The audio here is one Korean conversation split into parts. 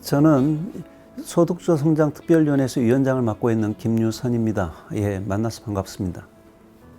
저는 소득주 성장 특별위원회에서 위원장을 맡고 있는 김유선입니다. 예, 만나서 반갑습니다.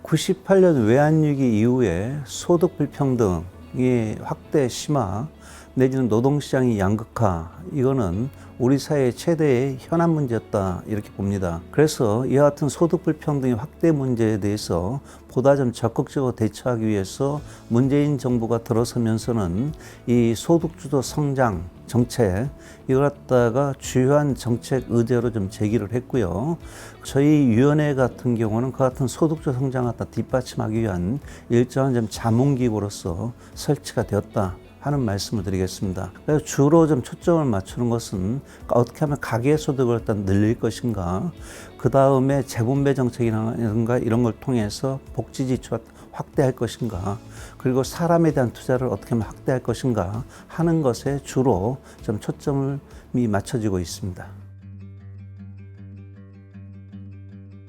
98년 외환위기 이후에 소득 불평등이 확대 심화 내지는 노동시장이 양극화 이거는 우리 사회의 최대의 현안 문제였다 이렇게 봅니다. 그래서 이와 같은 소득 불평등의 확대 문제에 대해서 보다 좀 적극적으로 대처하기 위해서 문재인 정부가 들어서면서는 이 소득주도 성장 정책 이걸 갖다가 주요한 정책 의제로 좀 제기를 했고요. 저희 위원회 같은 경우는 그 같은 소득주 성장 갖다 뒷받침하기 위한 일정한 좀 자문기구로서 설치가 되었다. 하는 말씀을 드리겠습니다. 그래서 주로 좀 초점을 맞추는 것은 어떻게 하면 가계 소득을 일단 늘릴 것인가, 그 다음에 재분배 정책이라든가 이런 걸 통해서 복지 지출 확대할 것인가, 그리고 사람에 대한 투자를 어떻게 하면 확대할 것인가 하는 것에 주로 좀 초점을 맞춰지고 있습니다.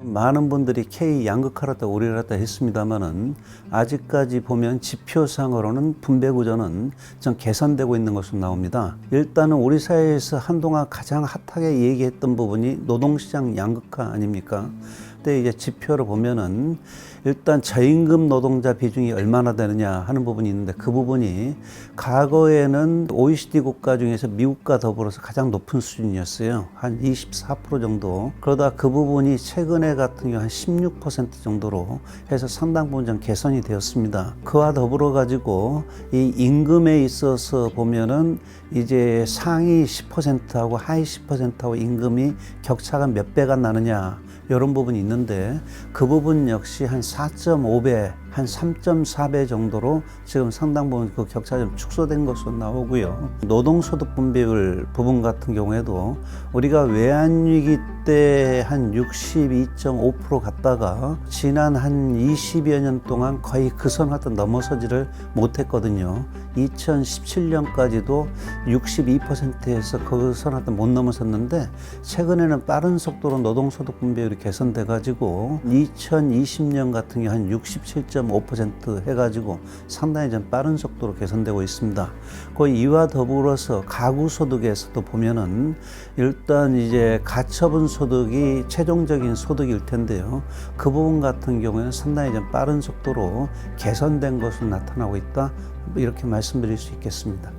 많은 분들이 K 양극화라다 우리라다 했습니다만은 아직까지 보면 지표상으로는 분배 구조는 좀 개선되고 있는 것으로 나옵니다. 일단은 우리 사회에서 한동안 가장 핫하게 얘기했던 부분이 노동시장 양극화 아닙니까? 근데 이제 지표를 보면은 일단 저임금 노동자 비중이 얼마나 되느냐 하는 부분이 있는데 그 부분이 과거에는 OECD 국가 중에서 미국과 더불어서 가장 높은 수준이었어요. 한 24% 정도. 그러다 그 부분이 최근에 같은 경우 한 16% 정도로 해서 상당 부분 좀 개선이 되었습니다. 그와 더불어 가지고 이 임금에 있어서 보면은 이제 상위 10%하고 하위 10%하고 임금이 격차가 몇 배가 나느냐 이런 부분이 있는데 그 부분 역시 한 4.5배, 한 3.4배 정도로 지금 상당 부분 그 격차 좀 축소된 것으로 나오고요. 노동소득 분배율 부분 같은 경우에도 우리가 외환위기 때 한 62.5% 갔다가 지난 한 20여 년 동안 거의 그 선 하던 넘어서지를 못했거든요. 2017년까지도 62%에서 그선 하던 못 넘어섰는데 최근에는 빠른 속도로 노동소득 분배율이 개선돼 가지고 2020년 같은 경우 한67.5% 해가지고 상당히 좀 빠른 속도로 개선되고 있습니다. 그 이와 더불어서 가구 소득에서도 보면은 일단 이제 가처분 소득이 최종적인 소득일 텐데요. 그 부분 같은 경우에는 상당히 좀 빠른 속도로 개선된 것으로 나타나고 있다. 이렇게 말씀드릴 수 있겠습니다.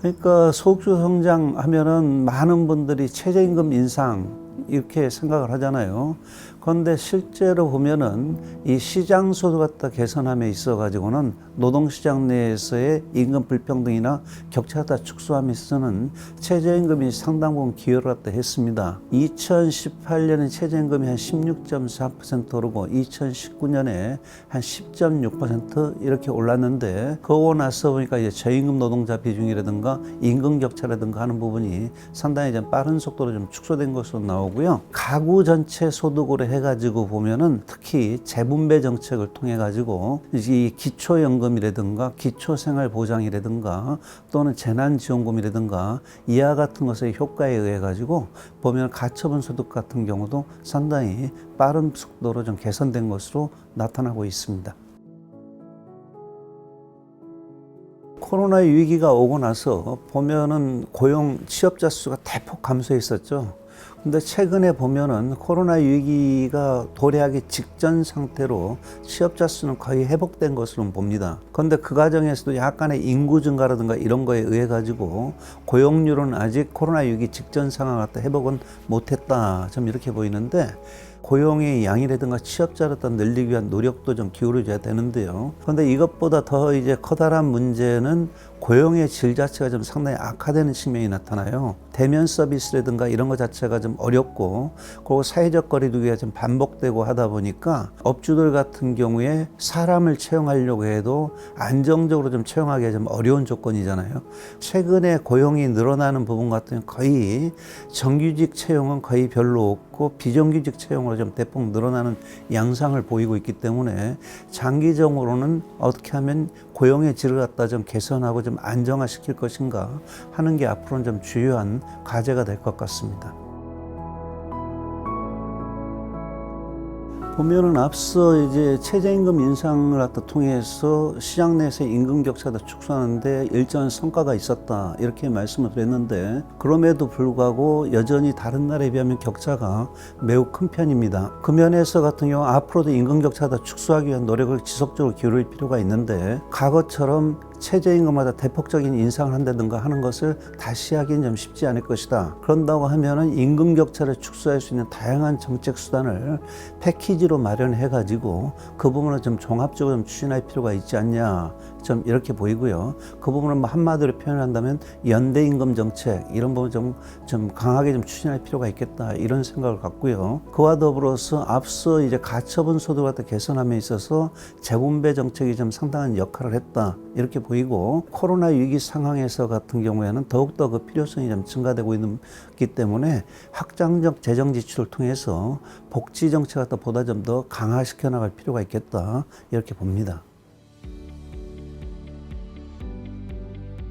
그러니까 소득주 성장 하면은 많은 분들이 최저임금 인상 이렇게 생각을 하잖아요. 그런데 실제로 보면은 이 시장 소득 갖다 개선함에 있어 가지고는 노동시장 내에서의 임금 불평등이나 격차가 축소함에 있어서는 최저임금이 상당 부분 기여를 갖다 했습니다. 2018년에 최저임금이 한 16.4% 오르고 2019년에 한 10.6% 이렇게 올랐는데 그러고 나서 보니까 이제 저임금 노동자 비중이라든가 임금 격차라든가 하는 부분이 상당히 좀 빠른 속도로 좀 축소된 것으로 나오고 요. 가구 전체 소득으로 해가지고 보면은 특히 재분배 정책을 통해 가지고 이 기초연금이라든가 기초생활보장이라든가 또는 재난지원금이라든가 이와 같은 것의 효과에 의해 가지고 보면 가처분 소득 같은 경우도 상당히 빠른 속도로 좀 개선된 것으로 나타나고 있습니다. 코로나 위기가 오고 나서 보면은 고용 취업자 수가 대폭 감소했었죠. 근데 최근에 보면은 코로나 위기가 도래하기 직전 상태로 취업자 수는 거의 회복된 것으로 봅니다. 그런데 그 과정에서도 약간의 인구 증가라든가 이런 거에 의해 가지고 고용률은 아직 코로나 위기 직전 상황 같다 회복은 못했다. 좀 이렇게 보이는데 고용의 양이라든가 취업자를 더 늘리기 위한 노력도 좀 기울여져야 되는데요. 그런데 이것보다 더 이제 커다란 문제는 고용의 질 자체가 좀 상당히 악화되는 측면이 나타나요. 대면 서비스라든가 이런 것 자체가 좀 어렵고, 그리고 사회적 거리두기가 좀 반복되고 하다 보니까 업주들 같은 경우에 사람을 채용하려고 해도 안정적으로 좀 채용하기가 좀 어려운 조건이잖아요. 최근에 고용이 늘어나는 부분 같은 거의 정규직 채용은 거의 별로 없고 비정규직 채용으로 좀 대폭 늘어나는 양상을 보이고 있기 때문에 장기적으로는 어떻게 하면 고용의 질을 갖다 좀 개선하고 좀 안정화시킬 것인가 하는 게 앞으로는 좀 주요한 과제가 될 것 같습니다. 보면은 앞서 이제 최저임금 인상을 갖다 통해서 시장 내에서 임금 격차가 축소하는데 일정한 성과가 있었다 이렇게 말씀을 드렸는데 그럼에도 불구하고 여전히 다른 나라에 비하면 격차가 매우 큰 편입니다. 그 면에서 같은 경우 앞으로도 임금 격차가 축소하기 위한 노력을 지속적으로 기울일 필요가 있는데 과거처럼 최저임금마다 대폭적인 인상을 한다든가 하는 것을 다시 하기는 좀 쉽지 않을 것이다. 그런다고 하면은 임금 격차를 축소할 수 있는 다양한 정책 수단을 패키지로 마련해 가지고 그 부분을 좀 종합적으로 좀 추진할 필요가 있지 않냐. 좀 이렇게 보이고요. 그 부분을 뭐 한마디로 표현한다면 연대 임금 정책 이런 부분 좀, 좀 강하게 좀 추진할 필요가 있겠다 이런 생각을 갖고요. 그와 더불어서 앞서 이제 가처분 소득 같은 개선함에 있어서 재분배 정책이 좀 상당한 역할을 했다 이렇게 보이고 코로나 위기 상황에서 같은 경우에는 더욱더 그 필요성이 좀 증가되고 있기 때문에 확장적 재정 지출을 통해서 복지 정책을 보다 좀 더 강화시켜 나갈 필요가 있겠다 이렇게 봅니다.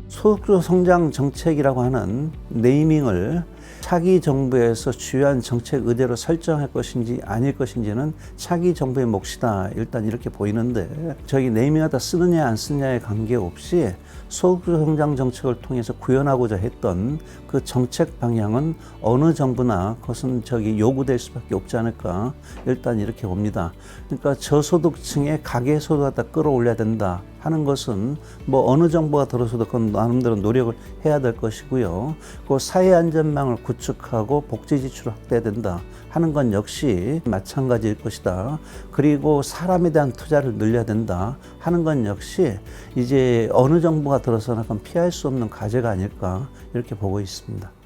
소득주 성장 정책이라고 하는 네이밍을 차기 정부에서 주요한 정책 의대로 설정할 것인지 아닐 것인지는 차기 정부의 몫이다. 일단 이렇게 보이는데 저기 네이밍하다 쓰느냐 안 쓰느냐에 관계없이 소득주 성장 정책을 통해서 구현하고자 했던 그 정책 방향은 어느 정부나 그것은 저기 요구될 수밖에 없지 않을까. 일단 이렇게 봅니다. 그러니까 저소득층의 가계 소득을 갖다 끌어올려야 된다. 하는 것은 뭐 어느 정부가 들어서도 그건 나름대로 노력을 해야 될 것이고요. 그 사회 안전망을 구축하고 복지 지출을 확대해야 된다 하는 건 역시 마찬가지일 것이다. 그리고 사람에 대한 투자를 늘려야 된다 하는 건 역시 이제 어느 정부가 들어서나 그건 피할 수 없는 과제가 아닐까 이렇게 보고 있습니다.